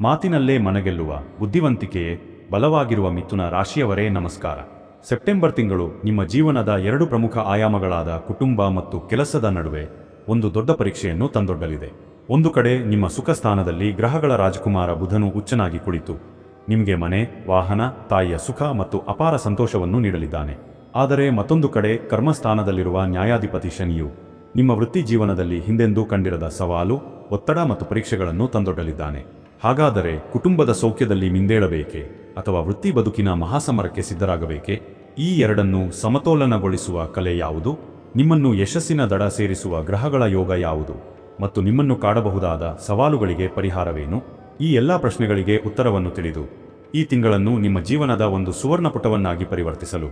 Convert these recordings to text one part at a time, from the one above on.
ಮಾತಿನಲ್ಲೇ ಮನಗೆಲ್ಲುವ ಬುದ್ಧಿವಂತಿಕೆಯೇ ಬಲವಾಗಿರುವ ಮಿಥುನ ರಾಶಿಯವರೇ ನಮಸ್ಕಾರ. ಸೆಪ್ಟೆಂಬರ್ ತಿಂಗಳು ನಿಮ್ಮ ಜೀವನದ ಎರಡು ಪ್ರಮುಖ ಆಯಾಮಗಳಾದ ಕುಟುಂಬ ಮತ್ತು ಕೆಲಸದ ನಡುವೆ ಒಂದು ದೊಡ್ಡ ಪರೀಕ್ಷೆಯನ್ನು ತಂದೊಡ್ಡಲಿದೆ. ಒಂದು ಕಡೆ ನಿಮ್ಮ ಸುಖ ಸ್ಥಾನದಲ್ಲಿ ಗ್ರಹಗಳ ರಾಜಕುಮಾರ ಬುಧನು ಉಚ್ಚನಾಗಿ ಕುಳಿತು. ನಿಮಗೆ ಮನೆ, ವಾಹನ, ತಾಯಿಯ ಸುಖ ಮತ್ತು ಅಪಾರ ಸಂತೋಷವನ್ನು ನೀಡಲಿದ್ದಾನೆ. ಆದರೆ ಮತ್ತೊಂದು ಕಡೆ ಕರ್ಮಸ್ಥಾನದಲ್ಲಿರುವ ನ್ಯಾಯಾಧಿಪತಿ ಶನಿಯು ನಿಮ್ಮ ವೃತ್ತಿ ಜೀವನದಲ್ಲಿ ಹಿಂದೆಂದೂ ಕಂಡಿರದ ಸವಾಲು, ಒತ್ತಡ ಮತ್ತು ಪರೀಕ್ಷೆಗಳನ್ನು ತಂದೊಡ್ಡಲಿದ್ದಾನೆ. ಹಾಗಾದರೆ ಕುಟುಂಬದ ಸೌಖ್ಯದಲ್ಲಿ ಮಿಂದೇಳಬೇಕೆ ಅಥವಾ ವೃತ್ತಿ ಬದುಕಿನ ಮಹಾಸಮರಕ್ಕೆ ಸಿದ್ಧರಾಗಬೇಕೆ? ಈ ಎರಡನ್ನು ಸಮತೋಲನಗೊಳಿಸುವ ಕಲೆ ಯಾವುದು? ನಿಮ್ಮನ್ನು ಯಶಸ್ಸಿನ ದಡ ಸೇರಿಸುವ ಗ್ರಹಗಳ ಯೋಗ ಯಾವುದು? ಮತ್ತು ನಿಮ್ಮನ್ನು ಕಾಡಬಹುದಾದ ಸವಾಲುಗಳಿಗೆ ಪರಿಹಾರವೇನು? ಈ ಎಲ್ಲ ಪ್ರಶ್ನೆಗಳಿಗೆ ಉತ್ತರವನ್ನು ತಿಳಿದು, ಈ ತಿಂಗಳನ್ನು ನಿಮ್ಮ ಜೀವನದ ಒಂದು ಸುವರ್ಣ ಪುಟವನ್ನಾಗಿ ಪರಿವರ್ತಿಸಲು.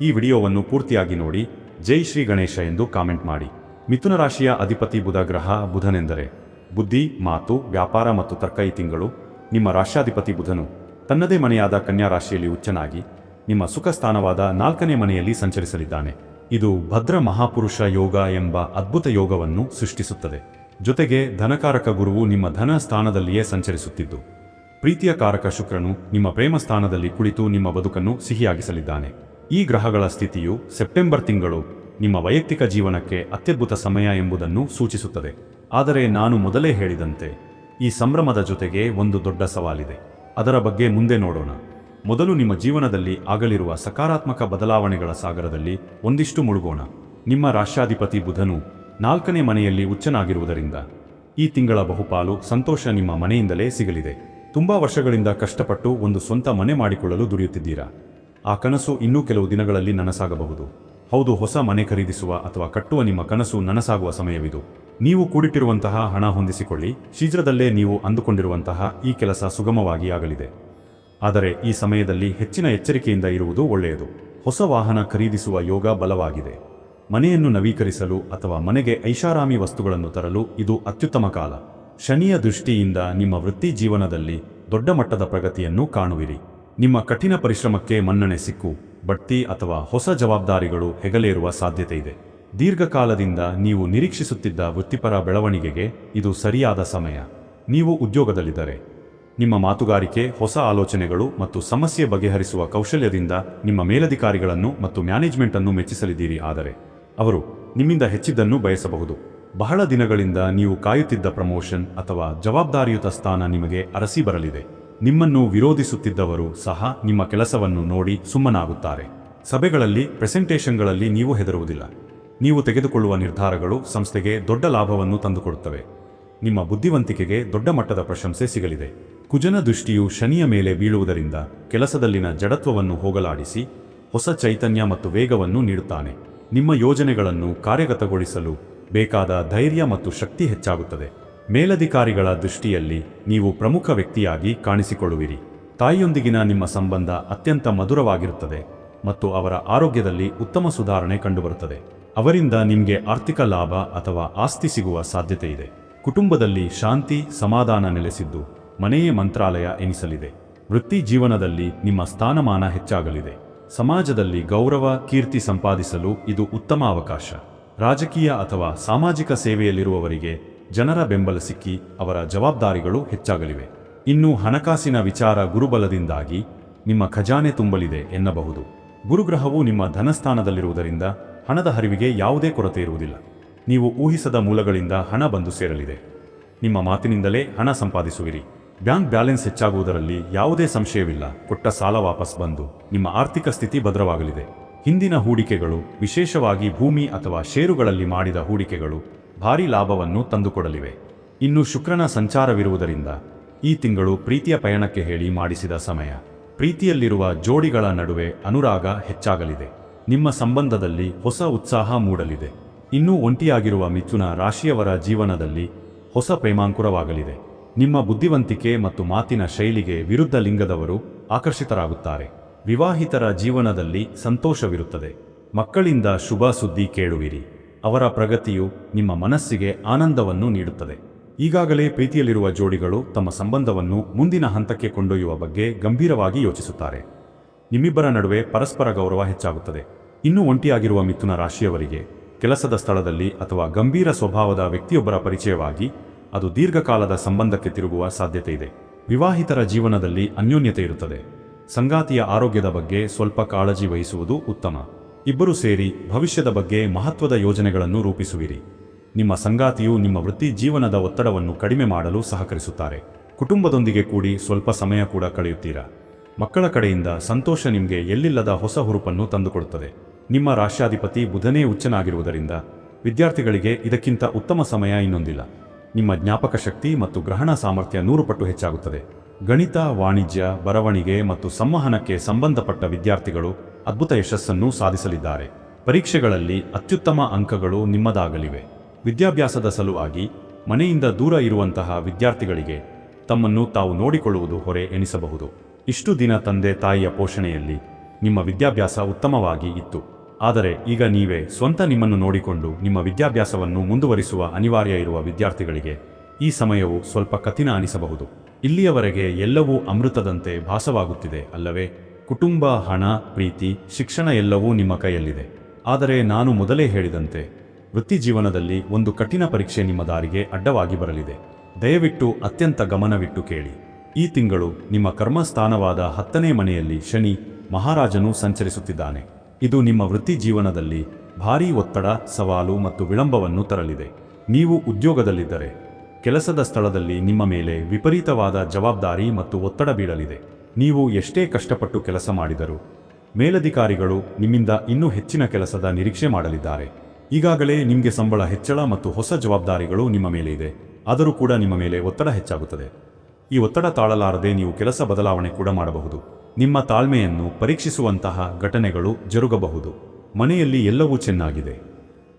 ಈ ವಿಡಿಯೋವನ್ನು ಪೂರ್ತಿಯಾಗಿ ನೋಡಿ, ಜೈ ಶ್ರೀ ಗಣೇಶ ಎಂದು ಕಾಮೆಂಟ್ ಮಾಡಿ. ಮಿಥುನ ರಾಶಿಯ ಅಧಿಪತಿ ಬುಧ ಗ್ರಹ ಬುಧನೆಂದರೆ ಬುದ್ಧಿ, ಮಾತು, ವ್ಯಾಪಾರ ಮತ್ತು ತರ್ಕ ಈ ತಿಂಗಳು, ನಿಮ್ಮ ರಾಷ್ಟ್ರಾಧಿಪತಿ ಬುಧನು. ತನ್ನದೇ ಮನೆಯಾದ ಕನ್ಯಾ ರಾಶಿಯಲ್ಲಿ ಉಚ್ಚನಾಗಿ, ನಿಮ್ಮ ಸುಖ ಸ್ಥಾನವಾದ ನಾಲ್ಕನೇ ಮನೆಯಲ್ಲಿ ಸಂಚರಿಸಲಿದ್ದಾನೆ. ಇದು ಭದ್ರ ಮಹಾಪುರುಷ ಯೋಗ ಎಂಬ ಅದ್ಭುತ ಯೋಗವನ್ನು ಸೃಷ್ಟಿಸುತ್ತದೆ. ಜೊತೆಗೆ ಧನಕಾರಕ ಗುರುವು ನಿಮ್ಮ ಧನ ಸ್ಥಾನದಲ್ಲಿಯೇ ಸಂಚರಿಸುತ್ತಿದ್ದು. ಪ್ರೀತಿಯ ಕಾರಕ ಶುಕ್ರನು ನಿಮ್ಮ ಪ್ರೇಮ ಸ್ಥಾನದಲ್ಲಿ ಕುಳಿತು ನಿಮ್ಮ ಬದುಕನ್ನು ಸಿಹಿಯಾಗಿಸಲಿದ್ದಾನೆ. ಈ ಗ್ರಹಗಳ ಸ್ಥಿತಿಯು ಸೆಪ್ಟೆಂಬರ್ ತಿಂಗಳು ನಿಮ್ಮ ವೈಯಕ್ತಿಕ ಜೀವನಕ್ಕೆ ಅತ್ಯದ್ಭುತ ಸಮಯ ಎಂಬುದನ್ನು ಸೂಚಿಸುತ್ತದೆ. ಆದರೆ ನಾನು ಮೊದಲೇ ಹೇಳಿದಂತೆ, ಈ ಸಂಭ್ರಮದ ಜೊತೆಗೆ ಒಂದು ದೊಡ್ಡ ಸವಾಲಿದೆ. ಅದರ ಬಗ್ಗೆ ಮುಂದೆ ನೋಡೋಣ. ಮೊದಲು ನಿಮ್ಮ ಜೀವನದಲ್ಲಿ ಆಗಲಿರುವ ಸಕಾರಾತ್ಮಕ ಬದಲಾವಣೆಗಳ ಸಾಗರದಲ್ಲಿ ಒಂದಿಷ್ಟು ಮುಳುಗೋಣ. ನಿಮ್ಮ ರಾಷ್ಟ್ರಾಧಿಪತಿ ಬುಧನು ನಾಲ್ಕನೇ ಮನೆಯಲ್ಲಿ ಉಚ್ಚನಾಗಿರುವುದರಿಂದ ಈ ತಿಂಗಳ ಬಹುಪಾಲು ಸಂತೋಷ ನಿಮ್ಮ ಮನೆಯಿಂದಲೇ ಸಿಗಲಿದೆ. ತುಂಬಾ ವರ್ಷಗಳಿಂದ ಕಷ್ಟಪಟ್ಟು ಒಂದು ಸ್ವಂತ ಮನೆ ಮಾಡಿಕೊಳ್ಳಲು ದುಡಿಯುತ್ತಿದ್ದೀರಾ? ಆ ಕನಸು ಇನ್ನೂ ಕೆಲವು ದಿನಗಳಲ್ಲಿ ನನಸಾಗಬಹುದು. ಹೌದು, ಹೊಸ ಮನೆ ಖರೀದಿಸುವ ಅಥವಾ ಕಟ್ಟುವ ನಿಮ್ಮ ಕನಸು ನನಸಾಗುವ ಸಮಯವಿದು. ನೀವು ಕೂಡಿಟ್ಟಿರುವಂತಹ ಹಣ ಹೊಂದಿಸಿಕೊಳ್ಳಿ. ಶೀಘ್ರದಲ್ಲೇ ನೀವು ಅಂದುಕೊಂಡಿರುವಂತಹ ಈ ಕೆಲಸ ಸುಗಮವಾಗಿ ಆಗಲಿದೆ. ಆದರೆ ಈ ಸಮಯದಲ್ಲಿ ಹೆಚ್ಚಿನ ಎಚ್ಚರಿಕೆಯಿಂದ ಇರುವುದು ಒಳ್ಳೆಯದು. ಹೊಸ ವಾಹನ ಖರೀದಿಸುವ ಯೋಗ ಬಲವಾಗಿದೆ. ಮನೆಯನ್ನು ನವೀಕರಿಸಲು ಅಥವಾ ಮನೆಗೆ ಐಷಾರಾಮಿ ವಸ್ತುಗಳನ್ನು ತರಲು ಇದು ಅತ್ಯುತ್ತಮ ಕಾಲ. ಶನಿಯ ದೃಷ್ಟಿಯಿಂದ ನಿಮ್ಮ ವೃತ್ತಿ ಜೀವನದಲ್ಲಿ ದೊಡ್ಡ ಮಟ್ಟದ ಪ್ರಗತಿಯನ್ನು ಕಾಣುವಿರಿ. ನಿಮ್ಮ ಕಠಿಣ ಪರಿಶ್ರಮಕ್ಕೆ ಮನ್ನಣೆ ಸಿಕ್ಕು. ಬಡ್ತಿ ಅಥವಾ ಹೊಸ ಜವಾಬ್ದಾರಿಗಳು ಹೆಗಲೇರುವ ಸಾಧ್ಯತೆ ಇದೆ. ದೀರ್ಘಕಾಲದಿಂದ ನೀವು ನಿರೀಕ್ಷಿಸುತ್ತಿದ್ದ ವೃತ್ತಿಪರ ಬೆಳವಣಿಗೆಗೆ ಇದು ಸರಿಯಾದ ಸಮಯ. ನೀವು ಉದ್ಯೋಗದಲ್ಲಿದ್ದರೆ, ನಿಮ್ಮ ಮಾತುಗಾರಿಕೆ, ಹೊಸ ಆಲೋಚನೆಗಳು ಮತ್ತು ಸಮಸ್ಯೆ ಬಗೆಹರಿಸುವ ಕೌಶಲ್ಯದಿಂದ ನಿಮ್ಮ ಮೇಲಧಿಕಾರಿಗಳನ್ನು ಮತ್ತು ಮ್ಯಾನೇಜ್ಮೆಂಟ್ ಅನ್ನು ಮೆಚ್ಚಿಸಲಿದ್ದೀರಿ. ಆದರೆ, ಅವರು ನಿಮ್ಮಿಂದ ಹೆಚ್ಚಿದ್ದನ್ನು ಬಯಸಬಹುದು. ಬಹಳ ದಿನಗಳಿಂದ ನೀವು ಕಾಯುತ್ತಿದ್ದ ಪ್ರಮೋಷನ್ ಅಥವಾ ಜವಾಬ್ದಾರಿಯುತ ಸ್ಥಾನ ನಿಮಗೆ ಅರಸಿ ಬರಲಿದೆ. ನಿಮ್ಮನ್ನು ವಿರೋಧಿಸುತ್ತಿದ್ದವರು ಸಹ ನಿಮ್ಮ ಕೆಲಸವನ್ನು ನೋಡಿ ಸುಮ್ಮನಾಗುತ್ತಾರೆ. ಸಭೆಗಳಲ್ಲಿ, ಪ್ರೆಸೆಂಟೇಷನ್ಗಳಲ್ಲಿ ನೀವು ಹೆದರುವುದಿಲ್ಲ. ನೀವು ತೆಗೆದುಕೊಳ್ಳುವ ನಿರ್ಧಾರಗಳು ಸಂಸ್ಥೆಗೆ ದೊಡ್ಡ ಲಾಭವನ್ನು ತಂದುಕೊಡುತ್ತವೆ. ನಿಮ್ಮ ಬುದ್ಧಿವಂತಿಕೆಗೆ ದೊಡ್ಡ ಮಟ್ಟದ ಪ್ರಶಂಸೆ ಸಿಗಲಿದೆ. ಕುಜನ ದೃಷ್ಟಿಯು ಶನಿಯ ಮೇಲೆ ಬೀಳುವುದರಿಂದ ಕೆಲಸದಲ್ಲಿನ ಜಡತ್ವವನ್ನು ಹೋಗಲಾಡಿಸಿ ಹೊಸ ಚೈತನ್ಯ ಮತ್ತು ವೇಗವನ್ನು ನೀಡುತ್ತಾನೆ. ನಿಮ್ಮ ಯೋಜನೆಗಳನ್ನು ಕಾರ್ಯಗತಗೊಳಿಸಲು ಬೇಕಾದ ಧೈರ್ಯ ಮತ್ತು ಶಕ್ತಿ ಹೆಚ್ಚಾಗುತ್ತದೆ. ಮೇಲಧಿಕಾರಿಗಳ ದೃಷ್ಟಿಯಲ್ಲಿ ನೀವು ಪ್ರಮುಖ ವ್ಯಕ್ತಿಯಾಗಿ ಕಾಣಿಸಿಕೊಳ್ಳುವಿರಿ. ತಾಯಿಯೊಂದಿಗಿನ ನಿಮ್ಮ ಸಂಬಂಧ ಅತ್ಯಂತ ಮಧುರವಾಗಿರುತ್ತದೆ ಮತ್ತು ಅವರ ಆರೋಗ್ಯದಲ್ಲಿ ಉತ್ತಮ ಸುಧಾರಣೆ ಕಂಡುಬರುತ್ತದೆ. ಅವರಿಂದ ನಿಮಗೆ ಆರ್ಥಿಕ ಲಾಭ ಅಥವಾ ಆಸ್ತಿ ಸಿಗುವ ಸಾಧ್ಯತೆ ಇದೆ ಕುಟುಂಬದಲ್ಲಿ ಶಾಂತಿ, ಸಮಾಧಾನ ನೆಲೆಸಿದ್ದು ಮನೆಯೇ ಮಂತ್ರಾಲಯ ಎನಿಸಲಿದೆ. ವೃತ್ತಿ ಜೀವನದಲ್ಲಿ ನಿಮ್ಮ ಸ್ಥಾನಮಾನ ಹೆಚ್ಚಾಗಲಿದೆ. ಸಮಾಜದಲ್ಲಿ ಗೌರವ, ಕೀರ್ತಿ ಸಂಪಾದಿಸಲು ಇದು ಉತ್ತಮ ಅವಕಾಶ. ರಾಜಕೀಯ ಅಥವಾ ಸಾಮಾಜಿಕ ಸೇವೆಯಲ್ಲಿರುವವರಿಗೆ ಜನರ ಬೆಂಬಲ ಸಿಕ್ಕಿ ಅವರ ಜವಾಬ್ದಾರಿಗಳು ಹೆಚ್ಚಾಗಲಿವೆ. ಇನ್ನು ಹಣಕಾಸಿನ ವಿಚಾರ ಗುರುಬಲದಿಂದಾಗಿ ನಿಮ್ಮ ಖಜಾನೆ ತುಂಬಲಿದೆ ಎನ್ನಬಹುದು. ಗುರುಗ್ರಹವು ನಿಮ್ಮ ಧನಸ್ಥಾನದಲ್ಲಿರುವುದರಿಂದ ಹಣದ ಹರಿವಿಗೆ ಯಾವುದೇ ಕೊರತೆ ಇರುವುದಿಲ್ಲ. ನೀವು ಊಹಿಸದ ಮೂಲಗಳಿಂದ ಹಣ ಬಂದು ಸೇರಲಿದೆ. ನಿಮ್ಮ ಮಾತಿನಿಂದಲೇ ಹಣ ಸಂಪಾದಿಸುವಿರಿ. ಬ್ಯಾಂಕ್ ಬ್ಯಾಲೆನ್ಸ್ ಹೆಚ್ಚಾಗುವುದರಲ್ಲಿ ಯಾವುದೇ ಸಂಶಯವಿಲ್ಲ. ಕೊಟ್ಟ ಸಾಲ ವಾಪಸ್ ಬಂದು ನಿಮ್ಮ ಆರ್ಥಿಕ ಸ್ಥಿತಿ ಭದ್ರವಾಗಲಿದೆ. ಹಿಂದಿನ ಹೂಡಿಕೆಗಳು ವಿಶೇಷವಾಗಿ ಭೂಮಿ ಅಥವಾ ಷೇರುಗಳಲ್ಲಿ ಮಾಡಿದ ಹೂಡಿಕೆಗಳು ಭಾರೀ ಲಾಭವನ್ನು ತಂದುಕೊಡಲಿವೆ. ಇನ್ನು ಶುಕ್ರನ ಸಂಚಾರವಿರುವುದರಿಂದ ಈ ತಿಂಗಳು ಪ್ರೀತಿಯ ಪಯಣಕ್ಕೆ ಹೇಳಿ ಮಾಡಿಸಿದ ಸಮಯ. ಪ್ರೀತಿಯಲ್ಲಿರುವ ಜೋಡಿಗಳ ನಡುವೆ ಅನುರಾಗ ಹೆಚ್ಚಾಗಲಿದೆ. ನಿಮ್ಮ ಸಂಬಂಧದಲ್ಲಿ ಹೊಸ ಉತ್ಸಾಹ ಮೂಡಲಿದೆ. ಇನ್ನೂ ಒಂಟಿಯಾಗಿರುವ ಮಿಥುನ ರಾಶಿಯವರ ಜೀವನದಲ್ಲಿ ಹೊಸ ಪ್ರೇಮಾಂಕುರವಾಗಲಿದೆ. ನಿಮ್ಮ ಬುದ್ಧಿವಂತಿಕೆ ಮತ್ತು ಮಾತಿನ ಶೈಲಿಗೆ ವಿರುದ್ಧ ಲಿಂಗದವರು ಆಕರ್ಷಿತರಾಗುತ್ತಾರೆ. ವಿವಾಹಿತರ ಜೀವನದಲ್ಲಿ ಸಂತೋಷವಿರುತ್ತದೆ. ಮಕ್ಕಳಿಂದ ಶುಭ ಸುದ್ದಿ ಕೇಳುವಿರಿ. ಅವರ ಪ್ರಗತಿಯು ನಿಮ್ಮ ಮನಸ್ಸಿಗೆ ಆನಂದವನ್ನು ನೀಡುತ್ತದೆ. ಈಗಾಗಲೇ ಪ್ರೀತಿಯಲ್ಲಿರುವ ಜೋಡಿಗಳು ತಮ್ಮ ಸಂಬಂಧವನ್ನು ಮುಂದಿನ ಹಂತಕ್ಕೆ ಕೊಂಡೊಯ್ಯುವ ಬಗ್ಗೆ ಗಂಭೀರವಾಗಿ ಯೋಚಿಸುತ್ತಾರೆ. ನಿಮ್ಮಿಬ್ಬರ ನಡುವೆ ಪರಸ್ಪರ ಗೌರವ ಹೆಚ್ಚಾಗುತ್ತದೆ. ಇನ್ನೂ ಒಂಟಿಯಾಗಿರುವ ಮಿಥುನ ರಾಶಿಯವರಿಗೆ ಕೆಲಸದ ಸ್ಥಳದಲ್ಲಿ ಅಥವಾ ಗಂಭೀರ ಸ್ವಭಾವದ ವ್ಯಕ್ತಿಯೊಬ್ಬರ ಪರಿಚಯವಾಗಿ ಅದು ದೀರ್ಘಕಾಲದ ಸಂಬಂಧಕ್ಕೆ ತಿರುಗುವ ಸಾಧ್ಯತೆ ಇದೆ. ವಿವಾಹಿತರ ಜೀವನದಲ್ಲಿ ಅನ್ಯೋನ್ಯತೆ ಇರುತ್ತದೆ. ಸಂಗಾತಿಯ ಆರೋಗ್ಯದ ಬಗ್ಗೆ ಸ್ವಲ್ಪ ಕಾಳಜಿ ವಹಿಸುವುದು ಉತ್ತಮ. ಇಬ್ಬರು ಸೇರಿ ಭವಿಷ್ಯದ ಬಗ್ಗೆ ಮಹತ್ವದ ಯೋಜನೆಗಳನ್ನು ರೂಪಿಸುವಿರಿ. ನಿಮ್ಮ ಸಂಗಾತಿಯು ನಿಮ್ಮ ವೃತ್ತಿ ಜೀವನದ ಒತ್ತಡವನ್ನು ಕಡಿಮೆ ಮಾಡಲು ಸಹಕರಿಸುತ್ತಾರೆ. ಕುಟುಂಬದೊಂದಿಗೆ ಕೂಡಿ ಸ್ವಲ್ಪ ಸಮಯ ಕೂಡ ಕಳೆಯುತ್ತೀರಾ? ಮಕ್ಕಳ ಕಡೆಯಿಂದ ಸಂತೋಷ ನಿಮಗೆ ಎಲ್ಲಿಲ್ಲದ ಹೊಸ ಹುರುಪನ್ನು ತಂದುಕೊಡುತ್ತದೆ. ನಿಮ್ಮ ರಾಷ್ಟ್ರಾಧಿಪತಿ ಬುಧನೇ ಉಚ್ಚನಾಗಿರುವುದರಿಂದ ವಿದ್ಯಾರ್ಥಿಗಳಿಗೆ ಇದಕ್ಕಿಂತ ಉತ್ತಮ ಸಮಯ ಇನ್ನೊಂದಿಲ್ಲ. ನಿಮ್ಮ ಜ್ಞಾಪಕ ಶಕ್ತಿ ಮತ್ತು ಗ್ರಹಣ ಸಾಮರ್ಥ್ಯ ನೂರು ಪಟ್ಟು ಹೆಚ್ಚಾಗುತ್ತದೆ. ಗಣಿತ, ವಾಣಿಜ್ಯ, ಬರವಣಿಗೆ ಮತ್ತು ಸಂವಹನಕ್ಕೆ ಸಂಬಂಧಪಟ್ಟ ವಿದ್ಯಾರ್ಥಿಗಳು ಅದ್ಭುತ ಯಶಸ್ಸನ್ನು ಸಾಧಿಸಲಿದ್ದಾರೆ. ಪರೀಕ್ಷೆಗಳಲ್ಲಿ ಅತ್ಯುತ್ತಮ ಅಂಕಗಳು ನಿಮ್ಮದಾಗಲಿವೆ. ವಿದ್ಯಾಭ್ಯಾಸದ ಸಲುವಾಗಿ ಮನೆಯಿಂದ ದೂರ ಇರುವಂತಹ ವಿದ್ಯಾರ್ಥಿಗಳಿಗೆ ತಮ್ಮನ್ನು ತಾವು ನೋಡಿಕೊಳ್ಳುವುದು ಹೊರೆ ಎನಿಸಬಹುದು. ಇಷ್ಟು ದಿನ ತಂದೆ ತಾಯಿಯ ಪೋಷಣೆಯಲ್ಲಿ ನಿಮ್ಮ ವಿದ್ಯಾಭ್ಯಾಸ ಉತ್ತಮವಾಗಿ ಇತ್ತು. ಆದರೆ ಈಗ ನೀವೇ ಸ್ವಂತ ನಿಮ್ಮನ್ನು ನೋಡಿಕೊಂಡು ನಿಮ್ಮ ವಿದ್ಯಾಭ್ಯಾಸವನ್ನು ಮುಂದುವರಿಸುವ ಅನಿವಾರ್ಯ ಇರುವ ವಿದ್ಯಾರ್ಥಿಗಳಿಗೆ ಈ ಸಮಯವು ಸ್ವಲ್ಪ ಕಠಿಣ ಅನಿಸಬಹುದು. ಇಲ್ಲಿಯವರೆಗೆ ಎಲ್ಲವೂ ಅಮೃತದಂತೆ ಭಾಸವಾಗುತ್ತಿದೆ ಅಲ್ಲವೇ? ಕುಟುಂಬ, ಹಣ, ಪ್ರೀತಿ, ಶಿಕ್ಷಣ ಎಲ್ಲವೂ ನಿಮ್ಮ ಕೈಯಲ್ಲಿದೆ. ಆದರೆ ನಾನು ಮೊದಲೇ ಹೇಳಿದಂತೆ ವೃತ್ತಿ ಜೀವನದಲ್ಲಿ ಒಂದು ಕಠಿಣ ಪರೀಕ್ಷೆ ನಿಮ್ಮ ದಾರಿಗೆ ಅಡ್ಡವಾಗಿ ಬರಲಿದೆ. ದಯವಿಟ್ಟು ಅತ್ಯಂತ ಗಮನವಿಟ್ಟು ಕೇಳಿ. ಈ ತಿಂಗಳು ನಿಮ್ಮ ಕರ್ಮಸ್ಥಾನವಾದ ಹತ್ತನೇ ಮನೆಯಲ್ಲಿ ಶನಿ ಮಹಾರಾಜನು ಸಂಚರಿಸುತ್ತಿದ್ದಾನೆ. ಇದು ನಿಮ್ಮ ವೃತ್ತಿ ಜೀವನದಲ್ಲಿ ಭಾರೀ ಒತ್ತಡ, ಸವಾಲು ಮತ್ತು ವಿಳಂಬವನ್ನು ತರಲಿದೆ. ನೀವು ಉದ್ಯೋಗದಲ್ಲಿದ್ದರೆ ಕೆಲಸದ ಸ್ಥಳದಲ್ಲಿ ನಿಮ್ಮ ಮೇಲೆ ವಿಪರೀತವಾದ ಜವಾಬ್ದಾರಿ ಮತ್ತು ಒತ್ತಡ ಬೀಳಲಿದೆ. ನೀವು ಎಷ್ಟೇ ಕಷ್ಟಪಟ್ಟು ಕೆಲಸ ಮಾಡಿದರೂ ಮೇಲಧಿಕಾರಿಗಳು ನಿಮ್ಮಿಂದ ಇನ್ನೂ ಹೆಚ್ಚಿನ ಕೆಲಸದ ನಿರೀಕ್ಷೆ ಮಾಡಲಿದ್ದಾರೆ. ಈಗಾಗಲೇ ನಿಮಗೆ ಸಂಬಳ ಹೆಚ್ಚಳ ಮತ್ತು ಹೊಸ ಜವಾಬ್ದಾರಿಗಳು ನಿಮ್ಮ ಮೇಲೆ ಇದೆ. ಆದರೂ ಕೂಡ ನಿಮ್ಮ ಮೇಲೆ ಒತ್ತಡ ಹೆಚ್ಚಾಗುತ್ತದೆ. ಈ ಒತ್ತಡ ತಾಳಲಾರದೆ ನೀವು ಕೆಲಸ ಬದಲಾವಣೆ ಕೂಡ ಮಾಡಬಹುದು. ನಿಮ್ಮ ತಾಳ್ಮೆಯನ್ನು ಪರೀಕ್ಷಿಸುವಂತಹ ಘಟನೆಗಳು ಜರುಗಬಹುದು. ಮನೆಯಲ್ಲಿ ಎಲ್ಲವೂ ಚೆನ್ನಾಗಿದೆ.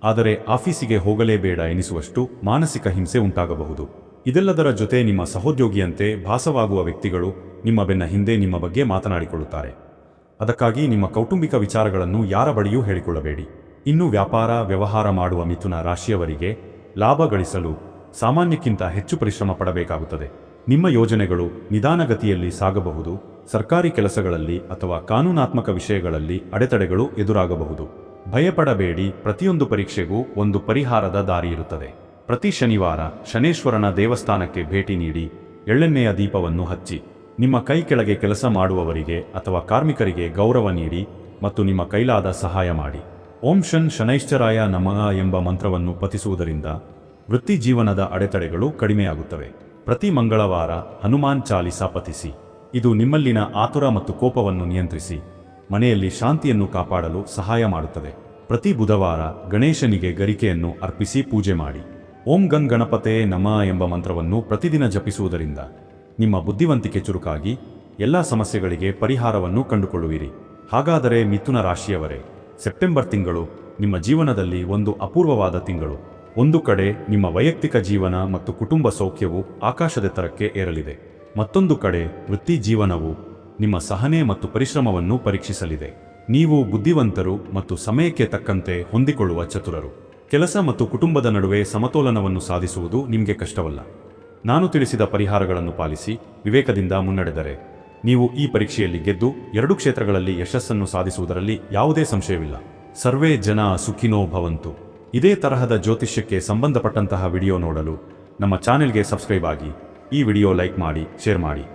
ಆದರೆ ಆಫೀಸಿಗೆ ಹೋಗಲೇಬೇಡ ಎನಿಸುವಷ್ಟು ಮಾನಸಿಕ ಹಿಂಸೆ ಉಂಟಾಗಬಹುದು. ಇದೆಲ್ಲದರ ಜೊತೆ ನಿಮ್ಮ ಸಹೋದ್ಯೋಗಿಯಂತೆ ಭಾಸವಾಗುವ ವ್ಯಕ್ತಿಗಳು ನಿಮ್ಮ ಬೆನ್ನ ಹಿಂದೆ ನಿಮ್ಮ ಬಗ್ಗೆ ಮಾತನಾಡಿಕೊಳ್ಳುತ್ತಾರೆ. ಅದಕ್ಕಾಗಿ ನಿಮ್ಮ ಕೌಟುಂಬಿಕ ವಿಚಾರಗಳನ್ನು ಯಾರ ಬಳಿಯೂ ಹೇಳಿಕೊಳ್ಳಬೇಡಿ. ಇನ್ನು ವ್ಯಾಪಾರ, ವ್ಯವಹಾರ ಮಾಡುವ ಮಿಥುನ ರಾಶಿಯವರಿಗೆ ಲಾಭ ಗಳಿಸಲು ಸಾಮಾನ್ಯಕ್ಕಿಂತ ಹೆಚ್ಚು ಪರಿಶ್ರಮ ಪಡಬೇಕಾಗುತ್ತದೆ. ನಿಮ್ಮ ಯೋಜನೆಗಳು ನಿಧಾನಗತಿಯಲ್ಲಿ ಸಾಗಬಹುದು, ಸರ್ಕಾರಿ ಕೆಲಸಗಳಲ್ಲಿ ಅಥವಾ ಕಾನೂನಾತ್ಮಕ ವಿಷಯಗಳಲ್ಲಿ ಅಡೆತಡೆಗಳು ಎದುರಾಗಬಹುದು. ಭಯಪಡಬೇಡಿ, ಪ್ರತಿಯೊಂದು ಪರೀಕ್ಷೆಗೂ ಒಂದು ಪರಿಹಾರದ ದಾರಿ ಇರುತ್ತದೆ. ಪ್ರತಿ ಶನಿವಾರ ಶನೇಶ್ವರನ ದೇವಸ್ಥಾನಕ್ಕೆ ಭೇಟಿ ನೀಡಿ, ಎಳ್ಳೆಣ್ಣೆಯ ದೀಪವನ್ನು ಹಚ್ಚಿ, ನಿಮ್ಮ ಕೈ ಕೆಳಗೆ ಕೆಲಸ ಮಾಡುವವರಿಗೆ ಅಥವಾ ಕಾರ್ಮಿಕರಿಗೆ ಗೌರವ ನೀಡಿ ಮತ್ತು ನಿಮ್ಮ ಕೈಲಾದ ಸಹಾಯ ಮಾಡಿ. ಓಂ ಶನ್ ಶನೈಶ್ಚರಾಯ ನಮಃ ಎಂಬ ಮಂತ್ರವನ್ನು ಪತಿಸುವುದರಿಂದ ವೃತ್ತಿ ಜೀವನದ ಅಡೆತಡೆಗಳು ಕಡಿಮೆಯಾಗುತ್ತವೆ. ಪ್ರತಿ ಮಂಗಳವಾರ ಹನುಮಾನ್ ಚಾಲಿಸ ಪತಿಸಿ ಇದು ನಿಮ್ಮಲ್ಲಿನ ಆತುರ ಮತ್ತು ಕೋಪವನ್ನು ನಿಯಂತ್ರಿಸಿ. ಮನೆಯಲ್ಲಿ ಶಾಂತಿಯನ್ನು ಕಾಪಾಡಲು ಸಹಾಯ ಮಾಡುತ್ತದೆ. ಪ್ರತಿ ಬುಧವಾರ ಗಣೇಶನಿಗೆ ಗರಿಕೆಯನ್ನು ಅರ್ಪಿಸಿ ಪೂಜೆ ಮಾಡಿ. ಓಂ ಗಂ ಗಣಪತೇ ನಮ ಎಂಬ ಮಂತ್ರವನ್ನು ಪ್ರತಿದಿನ ಜಪಿಸುವುದರಿಂದ ನಿಮ್ಮ ಬುದ್ಧಿವಂತಿಕೆ ಚುರುಕಾಗಿ ಎಲ್ಲ ಸಮಸ್ಯೆಗಳಿಗೆ ಪರಿಹಾರವನ್ನು ಕಂಡುಕೊಳ್ಳುವಿರಿ. ಹಾಗಾದರೆ ಮಿಥುನ ರಾಶಿಯವರೇ, ಸೆಪ್ಟೆಂಬರ್ ತಿಂಗಳು ನಿಮ್ಮ ಜೀವನದಲ್ಲಿ ಒಂದು ಅಪೂರ್ವವಾದ ತಿಂಗಳು. ಒಂದು ಕಡೆ ನಿಮ್ಮ ವೈಯಕ್ತಿಕ ಜೀವನ ಮತ್ತು ಕುಟುಂಬ ಸೌಖ್ಯವು ಆಕಾಶದೆತ್ತರಕ್ಕೆ ಏರಲಿದೆ. ಮತ್ತೊಂದು ಕಡೆ ವೃತ್ತಿ ಜೀವನವು ನಿಮ್ಮ ಸಹನೆ ಮತ್ತು ಪರಿಶ್ರಮವನ್ನು ಪರೀಕ್ಷಿಸಲಿದೆ. ನೀವು ಬುದ್ಧಿವಂತರು ಮತ್ತು ಸಮಯಕ್ಕೆ ತಕ್ಕಂತೆ ಹೊಂದಿಕೊಳ್ಳುವ ಚತುರರು. ಕೆಲಸ ಮತ್ತು ಕುಟುಂಬದ ನಡುವೆ ಸಮತೋಲನವನ್ನು ಸಾಧಿಸುವುದು ನಿಮಗೆ ಕಷ್ಟವಲ್ಲ. ನಾನು ತಿಳಿಸಿದ ಪರಿಹಾರಗಳನ್ನು ಪಾಲಿಸಿ ವಿವೇಕದಿಂದ ಮುನ್ನಡೆದರೆ. ನೀವು ಈ ಪರೀಕ್ಷೆಯಲ್ಲಿ ಗೆದ್ದು ಎರಡು ಕ್ಷೇತ್ರಗಳಲ್ಲಿ ಯಶಸ್ಸನ್ನು ಸಾಧಿಸುವುದರಲ್ಲಿ ಯಾವುದೇ ಸಂಶಯವಿಲ್ಲ. ಸರ್ವೇ ಜನ ಸುಖಿನೋ ಭವಂತು. ಇದೇ ತರಹದ ಜ್ಯೋತಿಷ್ಯಕ್ಕೆ ಸಂಬಂಧಪಟ್ಟಂತಹ ವಿಡಿಯೋ ನೋಡಲು ನಮ್ಮ ಚಾನೆಲ್ಗೆ ಸಬ್ಸ್ಕ್ರೈಬ್ ಆಗಿ ಈ ವಿಡಿಯೋ ಲೈಕ್ ಮಾಡಿ, ಶೇರ್ ಮಾಡಿ.